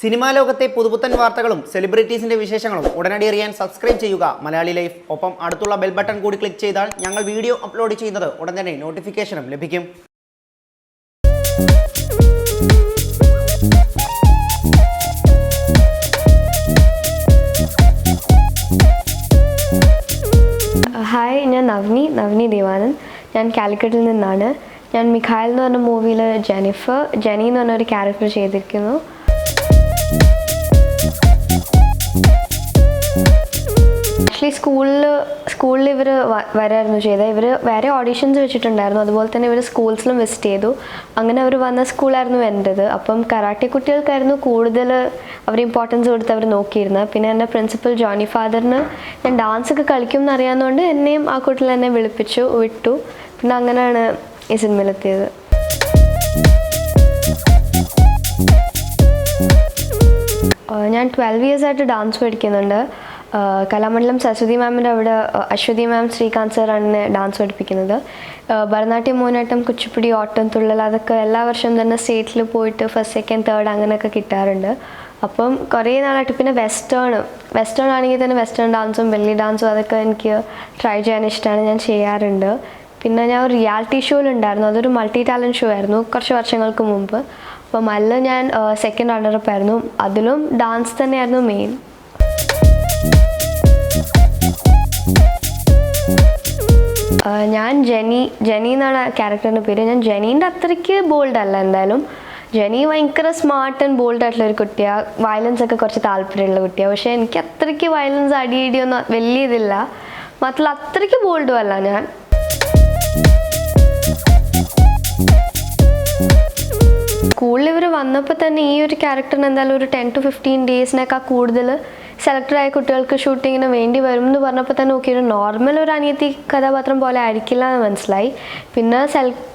Cinema ലോകത്തെ പുതുപുത്തൻ വാർത്തകളും സെലിബ്രിറ്റീസിന്റെ വിശേഷങ്ങളും ഉടനടി അറിയാൻ സബ്സ്ക്രൈബ് ചെയ്യുക. മലയാളി ലൈഫ്. ഒപ്പം അടുത്തുള്ള ബെൽ ബട്ടൺ കൂടി ക്ലിക്ക് ചെയ്താൽ ഞങ്ങൾ വീഡിയോ അപ്ലോഡ് ചെയ്യുന്നത് ഉടൻ തന്നെ നോട്ടിഫിക്കേഷനും ലഭിക്കും. ഹായ് ഞാൻ നവ്നി നവ്നി ദേവാനന്ദ്. ഞാൻ കാലിക്കറ്റിൽ നിന്നാണ്. ഞാൻ മിഖായൽ എന്ന് പറഞ്ഞ മൂവിയിൽ ജെനിഫർ ജെനി എന്ന് പറഞ്ഞ ഒരു ക്യാരക്ടർ ചെയ്തിരിക്കുന്നു. സ്കൂളിൽ സ്കൂളിൽ ഇവർ വരായിരുന്നു ചെയ്തത് ഇവർ വേറെ ഓഡീഷൻസ് വെച്ചിട്ടുണ്ടായിരുന്നു. അതുപോലെ തന്നെ ഇവർ സ്കൂൾസിലും വിസിറ്റ് ചെയ്തു. അങ്ങനെ അവർ വന്ന സ്കൂളായിരുന്നു എന്റെത്. അപ്പം കരാട്ടെ കുട്ടികൾക്കായിരുന്നു കൂടുതൽ അവർ ഇമ്പോർട്ടൻസ് കൊടുത്ത് അവർ നോക്കിയിരുന്നത്. പിന്നെ എന്റെ പ്രിൻസിപ്പൽ ജോണി ഫാദറിന് ഞാൻ ഡാൻസ് ഒക്കെ കളിക്കും എന്നറിയാവുന്നതുകൊണ്ട് എന്നെയും ആ കുട്ടികൾ എന്നെ വിളിപ്പിച്ചു വിട്ടു. പിന്നെ അങ്ങനെയാണ് ഈ സിനിമയിലെത്തിയത്. ഞാൻ ട്വൽവ് ഇയേഴ്സ് ആയിട്ട് ഡാൻസ് പഠിക്കുന്നുണ്ട്. കലാമണ്ഡലം സരസ്വതി മാമിന്റെ അവിടെ അശ്വതി മാം ശ്രീകാന്ത് സാറാണ് ഡാൻസ് പഠിപ്പിക്കുന്നത്. ഭരതനാട്യം മോനാട്ടം കുച്ചിപ്പുടി ഓട്ടം തുള്ളൽ അതൊക്കെ എല്ലാ വർഷവും തന്നെ സ്റ്റേറ്റിൽ പോയിട്ട് ഫസ്റ്റ് സെക്കൻഡ് തേർഡ് അങ്ങനെയൊക്കെ കിട്ടാറുണ്ട്. അപ്പം കുറേ നാളായിട്ട് പിന്നെ വെസ്റ്റേൺ വെസ്റ്റേൺ ആണെങ്കിൽ തന്നെ വെസ്റ്റേൺ ഡാൻസും വെള്ളി ഡാൻസും അതൊക്കെ എനിക്ക് ട്രൈ ചെയ്യാൻ ഇഷ്ടമാണ് ഞാൻ ചെയ്യാറുണ്ട്. പിന്നെ ഞാൻ ഒരു റിയാലിറ്റി ഷോയിലുണ്ടായിരുന്നു അതൊരു മൾട്ടി ടാലന്റ് ഷോ ആയിരുന്നു കുറച്ച് വർഷങ്ങൾക്ക് മുമ്പ്. അപ്പം അതിൽ ഞാൻ സെക്കൻഡ് റണ്ണറപ്പ് ആയിരുന്നു. അതിലും ഡാൻസ് തന്നെയായിരുന്നു മെയിൻ ഞാൻ ജെനി ജെനി എന്നാണ് ക്യാരക്ടറിന്റെ പേര്. ഞാൻ ജെനീന്റെ അത്രയ്ക്ക് ബോൾഡ് അല്ല എന്തായാലും. ജെനി ഭയങ്കര സ്മാർട്ട് ആൻഡ് ബോൾഡ് ആയിട്ടുള്ള ഒരു കുട്ടിയാണ് വയലൻസ് ഒക്കെ കുറച്ച് താല്പര്യമുള്ള കുട്ടിയാണ് പക്ഷേ എനിക്ക് അത്രയ്ക്ക് വയലൻസ് ഒന്നും വലിയ ഇതില്ല. മാത്രമല്ല അത്രയ്ക്ക് ബോൾഡും അല്ല ഞാൻ. സ്കൂളിൽ ഇവർ വന്നപ്പോൾ തന്നെ ഈ ഒരു ക്യാരക്ടറിന് എന്തായാലും ഒരു ടെൻ ടു ഫിഫ്റ്റീൻ ഡേയ്സിനേക്കാൾ കൂടുതൽ സെലക്ടഡ് ആയ കുട്ടികൾക്ക് ഷൂട്ടിങ്ങിന് വേണ്ടി വരും എന്ന് പറഞ്ഞപ്പോൾ തന്നെ നോക്കി ഒരു നോർമൽ ഒരു അനിയത്തി കഥാപാത്രം പോലെ ആയിരിക്കില്ല എന്ന് മനസ്സിലായി. പിന്നെ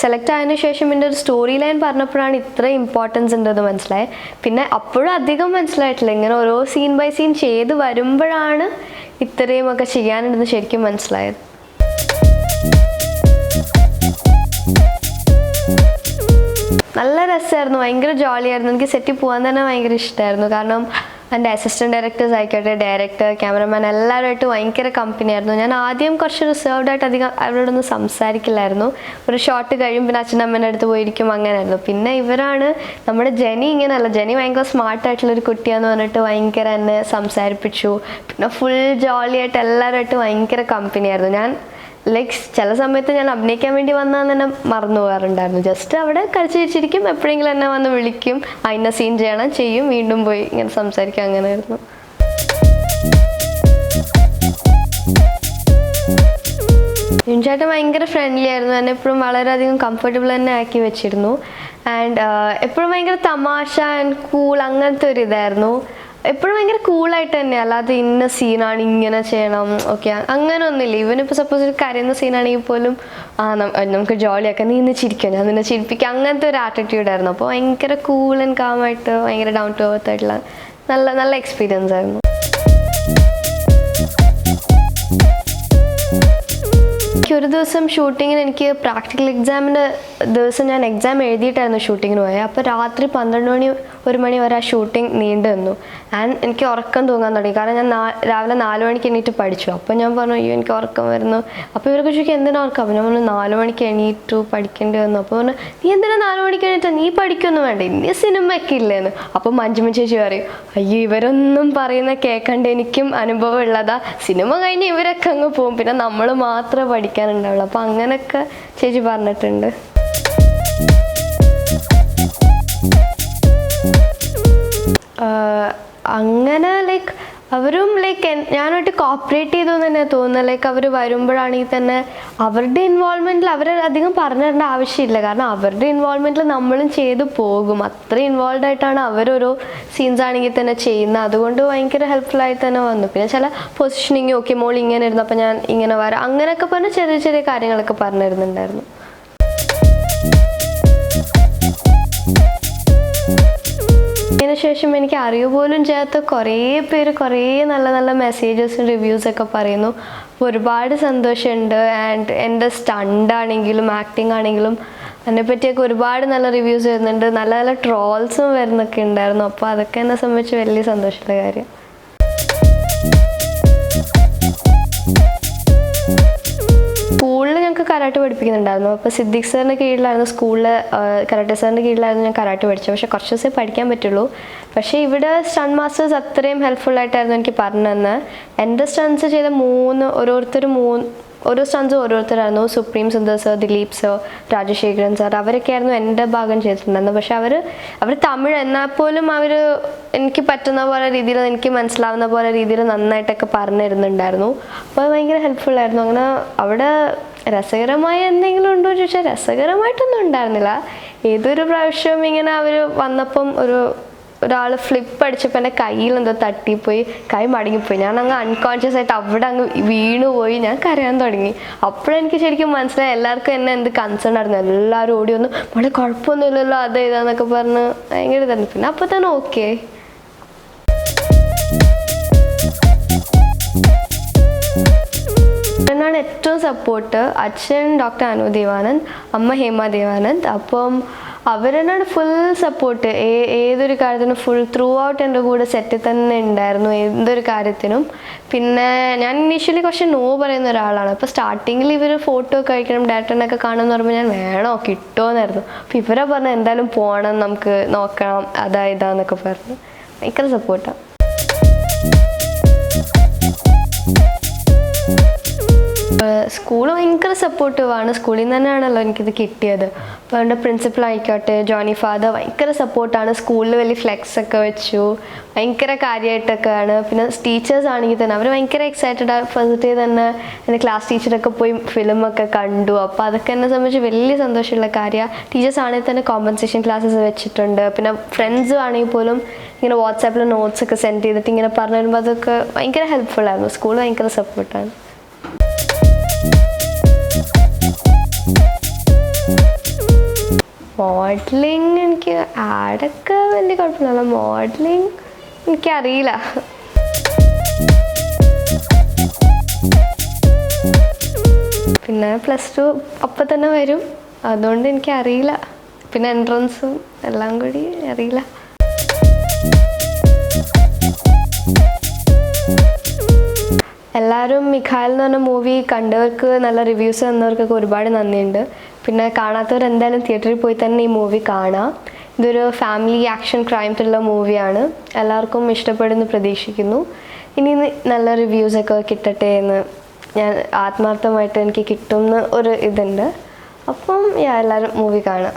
സെലക്ട് ആയതിനു ശേഷം എന്റെ ഒരു സ്റ്റോറി ലൈൻ പറഞ്ഞപ്പോഴാണ് ഇത്ര ഇമ്പോർട്ടൻസ് ഉണ്ടെന്ന് മനസ്സിലായത് പിന്നെ അപ്പോഴും അധികം മനസ്സിലായിട്ടില്ല. ഇങ്ങനെ ഓരോ സീൻ ബൈ സീൻ ചെയ്ത് വരുമ്പോഴാണ് ഇത്രയും ഒക്കെ ചെയ്യാനുണ്ടെന്ന് ശരിക്കും മനസ്സിലായത്. നല്ല രസമായിരുന്നു. ഭയങ്കര ജോളിയായിരുന്നു എനിക്ക് സെറ്റിൽ പോകാൻ തന്നെ ഭയങ്കര ഇഷ്ടമായിരുന്നു കാരണം എന്റെ അസിസ്റ്റന്റ് ഡയറക്ടേഴ്സ് ആയിക്കോട്ടെ ഡയറക്ടർ ക്യാമറമാൻ എല്ലാവരുമായിട്ട് ഭയങ്കര കമ്പനിയായിരുന്നു ഞാൻ ആദ്യം കുറച്ച് റിസർവ്ഡ് ആയിട്ട് അധികം അവരോടൊന്നും സംസാരിക്കില്ലായിരുന്നു. ഒരു ഷോട്ട് കഴിയും പിന്നെ അച്ഛനമ്മേന്റെ അടുത്ത് പോയിരിക്കും അങ്ങനെയായിരുന്നു. പിന്നെ ഇവരാണ് നമ്മുടെ ജെനി ഇങ്ങനെയല്ല ജെനി ഭയങ്കര സ്മാർട്ട് ആയിട്ടുള്ള ഒരു കുട്ടിയാന്ന് പറഞ്ഞിട്ട് ഭയങ്കര എന്നെ സംസാരിപ്പിച്ചു. പിന്നെ ഫുൾ ജോളിയായിട്ട് എല്ലാവരുമായിട്ട് ഭയങ്കര കമ്പനിയായിരുന്നു ഞാൻ ലൈക്ക് ചില സമയത്ത് ഞാൻ അഭിനയിക്കാൻ വേണ്ടി വന്നാൽ തന്നെ മറന്നു പോകാറുണ്ടായിരുന്നു. ജസ്റ്റ് അവിടെ കളിച്ച് വെച്ചിരിക്കും എപ്പോഴെങ്കിലും എന്നെ വന്ന് വിളിക്കും അതിനെ സീൻ ചെയ്യണം ചെയ്യും വീണ്ടും പോയി ഇങ്ങനെ സംസാരിക്കും അങ്ങനെയായിരുന്നു. ചേട്ടൻ ഭയങ്കര ഫ്രണ്ട്ലി ആയിരുന്നു. എന്നെ എപ്പോഴും വളരെയധികം കംഫർട്ടബിൾ തന്നെ ആക്കി വെച്ചിരുന്നു. ആൻഡ് എപ്പോഴും ഭയങ്കര തമാശ ആൻഡ് കൂൾ അങ്ങനത്തെ ഒരു ഇതായിരുന്നു. എപ്പോഴും ഭയങ്കര കൂളായിട്ട് തന്നെ. അല്ലാതെ ഇന്ന സീനാണ് ഇങ്ങനെ ചെയ്യണം. ഓക്കെ അങ്ങനെ ഒന്നുമില്ല ഇവൻ ഇപ്പോൾ സപ്പോസ് ഒരു കരയുന്ന സീനാണെങ്കിൽ പോലും ആ നമുക്ക് ജോളിയാക്കാം. നീ ഇന്ന് ചിരിക്കാൻ ഞാൻ നിന്നെ ചിരിപ്പിക്കുക അങ്ങനത്തെ ഒരു ആറ്റിറ്റ്യൂഡ് ആയിരുന്നു. അപ്പോൾ ഭയങ്കര കൂൾ ആൻഡ് കാമായിട്ട് ഭയങ്കര ഡൗൺ ടു എർത്ത് ആയിട്ടുള്ള നല്ല നല്ല എക്സ്പീരിയൻസ് ആയിരുന്നു. ഒരു ദിവസം ഷൂട്ടിങ്ങിന് എനിക്ക് പ്രാക്ടിക്കൽ എക്സാമിന്റെ ദിവസം ഞാൻ എക്സാം എഴുതിയിട്ടായിരുന്നു ഷൂട്ടിങ്ങിന് പോയത് അപ്പോൾ രാത്രി പന്ത്രണ്ട് മണി ഒരു മണി വരെ ആ ഷൂട്ടിംഗ് നീണ്ടു നിന്നു. ആൻഡ് എനിക്ക് ഉറക്കം തൂങ്ങാൻ തുടങ്ങി. കാരണം ഞാൻ രാവിലെ നാല് മണിക്ക് എണീറ്റ് പഠിച്ചു. അപ്പോൾ ഞാൻ പറഞ്ഞു അയ്യോ എനിക്ക് ഉറക്കം വരുന്നു. അപ്പോൾ ഇവർക്ക് ചോദിക്കും എന്തിനാ ഉറക്കം? അപ്പോൾ ഞാൻ പറഞ്ഞു നാല് മണിക്ക് എണീറ്റു പഠിക്കേണ്ടി വന്നു. അപ്പോൾ പറഞ്ഞു നീ എന്തിനാ നാല് മണിക്ക് എണീറ്റാ? നീ പഠിക്കൊന്നും വേണ്ട. ഇനി സിനിമയൊക്കെ ഇല്ലേന്ന്. അപ്പോൾ മഞ്ജുമ ചേച്ചി പറയും അയ്യോ ഇവരൊന്നും പറയുന്ന കേൾക്കണ്ട എനിക്കും അനുഭവം ഉള്ളതാ. സിനിമ കഴിഞ്ഞ് ഇവരൊക്കെ അങ്ങ് പോകും. പിന്നെ നമ്മൾ മാത്രമേ പഠിക്കാനുണ്ടാവുള്ളൂ അപ്പോൾ അങ്ങനെയൊക്കെ ചേച്ചി പറഞ്ഞിട്ടുണ്ട്. അങ്ങനെ ലൈക്ക് അവരും ലൈക്ക് ഞാനായിട്ട് കോപ്പറേറ്റ് ചെയ്തു തന്നെ തോന്നുന്നത് ലൈക്ക് അവർ വരുമ്പോഴാണെങ്കിൽ തന്നെ അവരുടെ ഇൻവോൾവ്മെന്റിൽ അവരെ അധികം പറഞ്ഞു ആവശ്യമില്ല. കാരണം അവരുടെ ഇൻവോൾവ്മെന്റിൽ നമ്മളും ചെയ്തു പോകും. അത്ര ഇൻവോൾവ് ആയിട്ടാണ് അവരോരോ സീൻസ് ആണെങ്കിൽ തന്നെ ചെയ്യുന്നത്. അതുകൊണ്ട് ഭയങ്കര ഹെൽപ്ഫുൾ ആയി തന്നെ വന്നു. പിന്നെ ചില പൊസിഷനിങ് ഓക്കെ മോൾ ഇങ്ങനെ ഇരുന്നപ്പോൾ ഞാൻ ഇങ്ങനെ വരാം. അങ്ങനെയൊക്കെ പറഞ്ഞ് ചെറിയ ചെറിയ കാര്യങ്ങളൊക്കെ പറഞ്ഞു തരുന്നുണ്ടായിരുന്നു അതിനുശേഷം എനിക്ക് അറിയ പോലും ചെയ്യാത്ത കുറേ പേര് കുറേ നല്ല നല്ല മെസ്സേജസും റിവ്യൂസൊക്കെ പറയുന്നു. ഒരുപാട് സന്തോഷമുണ്ട്. ആൻഡ് എന്റെ സ്റ്റണ്ട് ആണെങ്കിലും ആക്ടിങ് ആണെങ്കിലും എന്നെ പറ്റിയൊക്കെ ഒരുപാട് നല്ല റിവ്യൂസ് വരുന്നുണ്ട്. നല്ല നല്ല ട്രോൾസും വരുന്നൊക്കെ ഉണ്ടായിരുന്നു. അപ്പോൾ അതൊക്കെ എന്നെ സംബന്ധിച്ച് വലിയ സന്തോഷമുള്ള കാര്യം. കരാട്ടെ പഠിപ്പിക്കുന്നുണ്ടായിരുന്നു. അപ്പോൾ സിദ്ദിഖ് സാറിന്റെ കീഴിലായിരുന്നു സ്കൂളിൽ കരാട്ടെ സാറിന്റെ കീഴിലായിരുന്നു ഞാൻ കരാട്ടെ പഠിച്ചത്. പക്ഷേ കുറച്ച് ദിവസമേ പഠിക്കാൻ പറ്റുള്ളൂ. പക്ഷേ ഇവിടെ സ്റ്റൺ മാസ്റ്റേഴ്സ് അത്രയും ഹെൽപ്ഫുൾ ആയിട്ടായിരുന്നു എനിക്ക് പറഞ്ഞു തന്നെ എന്റെ സ്റ്റൺസ് ചെയ്ത മൂന്ന് ഓരോരുത്തർ മൂന്ന് ഓരോ stunts ഓരോരുത്തരായിരുന്നു. Supreme Sundar sir Dileep sir Rajasekharan sir അവരൊക്കെ ആയിരുന്നു എന്റെ ഭാഗം ചെയ്തിട്ടുണ്ടായിരുന്നത്. പക്ഷെ അവർ അവർ തമിഴ് എന്നാൽ പോലും അവർ എനിക്ക് പറ്റുന്ന പോലെ രീതിയിൽ എനിക്ക് മനസ്സിലാവുന്ന പോലെ രീതിയിൽ നന്നായിട്ടൊക്കെ പറഞ്ഞു തരുന്നുണ്ടായിരുന്നു അപ്പോൾ ഭയങ്കര ഹെൽപ്ഫുൾ ആയിരുന്നു. അങ്ങനെ അവിടെ രസകരമായ എന്തെങ്കിലും ഉണ്ടോ എന്ന് ചോദിച്ചാൽ രസകരമായിട്ടൊന്നും ഉണ്ടായിരുന്നില്ല. ഏതൊരു പ്രാവശ്യവും ഇങ്ങനെ അവർ വന്നപ്പം ഒരു ഒരാൾ ഫ്ലിപ്പ് അടിച്ചപ്പോൾ എന്റെ കയ്യിൽ എന്തോ തട്ടിപ്പോയി കൈ മടങ്ങിപ്പോയി. ഞാൻ അങ്ങ് അൺകോൺഷ്യസ് ആയിട്ട് അവിടെ അങ്ങ് വീണുപോയി ഞാൻ കരയാൻ തുടങ്ങി. അപ്പോഴെനിക്ക് ശരിക്കും മനസ്സിലായി എല്ലാവർക്കും എന്നെ എന്ത് കൺസേൺ ആയിരുന്നു. എല്ലാവരും ഓടി വന്നു. മോളെ കുഴപ്പമൊന്നുമില്ലല്ലോ അത് ഇതാന്നൊക്കെ പറഞ്ഞ് ഭയങ്കര ഇതായിരുന്നു. പിന്നെ അപ്പോൾ തന്നെ ഓക്കെ ഏറ്റവും സപ്പോർട്ട്. അച്ഛൻ ഡോക്ടർ അനു ദേവാനന്ദ് അമ്മ ഹേമ ദേവാനന്ദ്. അപ്പം അവരെന്നാണ് ഫുൾ സപ്പോർട്ട് ഏതൊരു കാര്യത്തിനും ഫുൾ ത്രൂ ഔട്ട് എന്റെ കൂടെ സെറ്റിൽ തന്നെ ഉണ്ടായിരുന്നു എന്തൊരു കാര്യത്തിനും. പിന്നെ ഞാൻ ഇനീഷ്യലി കുറച്ച് നോ പറയുന്ന ഒരാളാണ്. അപ്പോൾ സ്റ്റാർട്ടിങ്ങിൽ ഇവർ ഫോട്ടോ ഒക്കെ കഴിക്കണം ഡയറക്ടറിനൊക്കെ കാണുമെന്ന് പറയുമ്പോൾ ഞാൻ വേണോ കിട്ടുമോ എന്നായിരുന്നു അപ്പോൾ ഇവരെ പറഞ്ഞാൽ എന്തായാലും പോകണം നമുക്ക് നോക്കണം അതാ ഇതാന്നൊക്കെ പറഞ്ഞു. ഭയങ്കര സപ്പോർട്ടാണ് സ്കൂൾ ഭയങ്കര സപ്പോർട്ടീവാണ് സ്കൂളിൽ നിന്ന് തന്നെയാണല്ലോ എനിക്കിത് കിട്ടിയത്. അപ്പോൾ എന്റെ പ്രിൻസിപ്പൽ ആയിക്കോട്ടെ ജോണി ഫാദർ ഭയങ്കര സപ്പോർട്ടാണ് സ്കൂളിൽ വലിയ ഫ്ലെക്സ് ഒക്കെ വെച്ചു. ഭയങ്കര കാര്യമായിട്ടൊക്കെയാണ് പിന്നെ ടീച്ചേഴ്സ് ആണെങ്കിൽ തന്നെ അവർ ഭയങ്കര എക്സൈറ്റഡ് ഫസ്റ്റ് ഡേ തന്നെ എന്റെ ക്ലാസ് ടീച്ചറൊക്കെ പോയി ഫിലിമൊക്കെ കണ്ടു. അപ്പോൾ അതൊക്കെ എന്നെ സംബന്ധിച്ച് വലിയ സന്തോഷമുള്ള കാര്യമാണ് ടീച്ചേഴ്സ് ആണെങ്കിൽ തന്നെ കോമ്പൻസേഷൻ ക്ലാസ്സസ് വെച്ചിട്ടുണ്ട്. പിന്നെ ഫ്രണ്ട്സ് ആണെങ്കിൽ പോലും ഇങ്ങനെ വാട്സാപ്പിൽ നോട്ട്സ് ഒക്കെ സെൻഡ് ചെയ്തിട്ട് ഇങ്ങനെ പറഞ്ഞു വരുമ്പോൾ അതൊക്കെ ഭയങ്കര ഹെൽപ്ഫുൾ ആയിരുന്നു. സ്കൂൾ ഭയങ്കര സപ്പോർട്ടാണ് മോഡലിംഗ് എനിക്ക് ആടൊക്കെ വലിയ കുഴപ്പമില്ല മോഡലിംഗ് എനിക്കറിയില്ല. പിന്നെ പ്ലസ് ടു അപ്പം തന്നെ വരും. അതുകൊണ്ട് എനിക്കറിയില്ല. പിന്നെ എൻട്രൻസും എല്ലാം കൂടി അറിയില്ല. എല്ലാവരും മിഖായിൽ എന്ന് പറഞ്ഞ മൂവി കണ്ടവർക്ക് നല്ല റിവ്യൂസ് തന്നവർക്കൊക്കെ ഒരുപാട് നന്ദിയുണ്ട്. പിന്നെ കാണാത്തവർ എന്തായാലും തിയേറ്ററിൽ പോയി തന്നെ ഈ മൂവി കാണാം. ഇതൊരു ഫാമിലി ആക്ഷൻ ക്രൈം ത്രില്ലർ മൂവിയാണ് എല്ലാവർക്കും ഇഷ്ടപ്പെടുന്ന പ്രതീക്ഷിക്കുന്നു. ഇനി നല്ല റിവ്യൂസ് ഒക്കെ കിട്ടട്ടെ എന്ന് ഞാൻ ആത്മാർത്ഥമായിട്ട് എനിക്ക് കിട്ടുമെന്ന് ഒരു ഇതുണ്ട്. അപ്പം എല്ലാവരും മൂവി കാണാം.